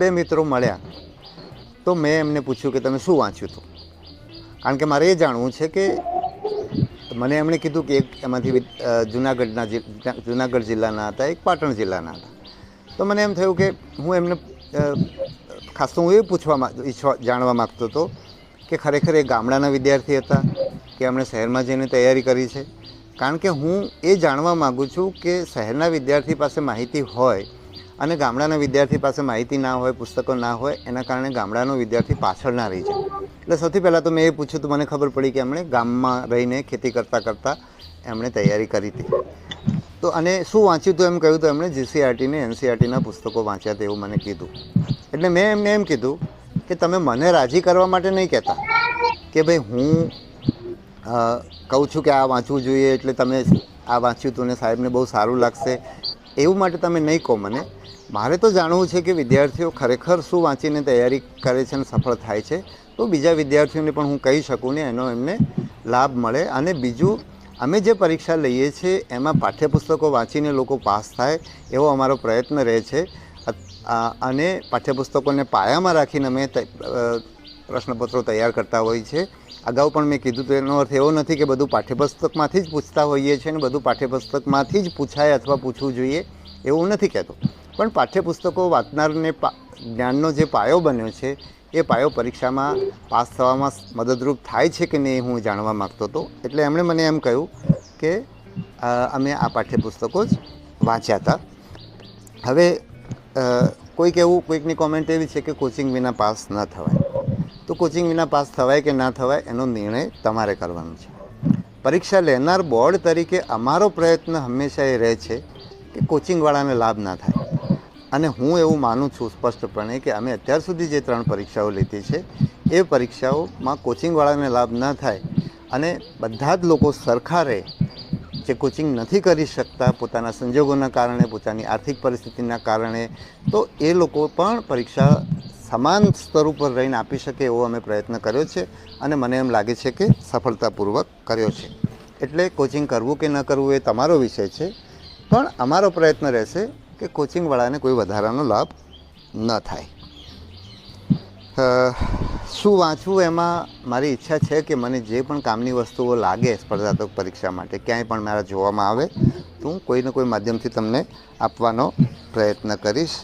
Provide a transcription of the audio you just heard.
બે મિત્રો મળ્યા. તો મેં એમને પૂછ્યું કે તમે શું વાંચ્યું હતું? કારણ કે મારે એ જાણવું છે કે મને એમણે કીધું કે એક એમાંથી જુનાગઢના જુનાગઢ જિલ્લાના હતા, એક પાટણ જિલ્લાના હતા. તો મને એમ થયું કે હું એમને ખાસ તો હું એ પૂછવા ઈચ્છવા, જાણવા માગતો હતો કે ખરેખર એ ગામડાના વિદ્યાર્થી હતા કે એમણે શહેરમાં જઈને તૈયારી કરી છે? કારણ કે હું એ જાણવા માગું છું કે શહેરના વિદ્યાર્થી પાસે માહિતી હોય અને ગામડાના વિદ્યાર્થી પાસે માહિતી ના હોય, પુસ્તકો ના હોય, એના કારણે ગામડાનો વિદ્યાર્થી પાછળ ના રહી જાય. એટલે સૌથી પહેલાં તો મેં એ પૂછ્યું તો, મને ખબર પડી કે એમણે ગામમાં રહીને ખેતી કરતાં કરતાં એમણે તૈયારી કરી હતી. તો અને શું વાંચ્યું હતું એમ કહ્યું તો એમણે જીસીઆરટીને એનસીઆરટીના પુસ્તકો વાંચ્યા તેવું મને કીધું. એટલે મેં એમને એમ કીધું કે તમે મને રાજી કરવા માટે નહીં કહેતા કે ભાઈ હું કહું છું કે આ વાંચવું જોઈએ, એટલે તમે આ વાંચ્યું તું ને સાહેબને બહુ સારું લાગશે. એવું માટે તમે નહીં કહો મને. મારે તો જાણવું છે કે વિદ્યાર્થીઓ ખરેખર શું વાંચીને તૈયારી કરે છે અને સફળ થાય છે. તો બીજા વિદ્યાર્થીઓને પણ હું કહી શકું ને એનો એમને લાભ મળે. અને બીજું, અમે જે પરીક્ષા લઈએ છીએ, એમાં પાઠ્યપુસ્તકો વાંચીને લોકો પાસ થાય એવો અમારો પ્રયત્ન રહે છે. અને પાઠ્યપુસ્તકોને પાયામાં રાખીને અમે પ્રશ્નપત્રો તૈયાર કરતા હોઈએ છીએ અગાઉ પણ મેં કીધું તો એનો અર્થ એવો નથી કે બધું પાઠ્યપુસ્તકમાંથી જ પૂછતા હોઈએ છીએ અને બધું પાઠ્યપુસ્તકમાંથી જ પૂછાય અથવા પૂછવું જોઈએ એવું નથી કહેતો. પણ પાઠ્યપુસ્તકો વાંચનારને જ્ઞાનનો જે પાયો બન્યો છે, એ પાયો પરીક્ષામાં પાસ થવામાં મદદરૂપ થાય છે કે નહીં હું જાણવા માગતો હતો. એટલે એમણે મને એમ કહ્યું કે અમે આ પાઠ્યપુસ્તકો જ વાંચ્યા હતા. હવે કોઈક એવું, કોઈકની કોમેન્ટ એવી છે કે કોચિંગ વિના પાસ ન થવાય. તો કોચિંગ વિના પાસ થવાય કે ના થવાય, એનો નિર્ણય તમારે કરવાનો છે. પરીક્ષા લેનાર બોર્ડ તરીકે અમારો પ્રયત્ન હંમેશા એ રહે છે કે કોચિંગવાળાને લાભ ના થાય. અને હું એવું માનું છું સ્પષ્ટપણે કે અમે અત્યાર સુધી જે ત્રણ પરીક્ષાઓ લીધી છે, એ પરીક્ષાઓમાં કોચિંગવાળાને લાભ ન થાય અને બધા જ લોકો સરખા રહે. જે કોચિંગ નથી કરી શકતા પોતાના સંજોગોના કારણે, પોતાની આર્થિક પરિસ્થિતિના કારણે, તો એ લોકો પણ પરીક્ષા સમાન સ્તર ઉપર રહીને આપી શકે એવો અમે પ્રયત્ન કર્યો છે અને મને એમ લાગે છે કે સફળતાપૂર્વક કર્યો છે. એટલે કોચિંગ કરવું કે ન કરવું એ તમારો વિષય છે, પણ અમારો પ્રયત્ન રહેશે કે કોચિંગવાળાને કોઈ વધારાનો લાભ ન થાય. શું વાંચવું એમાં મારી ઈચ્છા છે કે મને જે પણ કામની વસ્તુઓ લાગે સ્પર્ધાત્મક પરીક્ષા માટે, ક્યાંય પણ મારા જોવામાં આવે, તો હું કોઈને કોઈ માધ્યમથી તમને આપવાનો પ્રયત્ન કરીશ.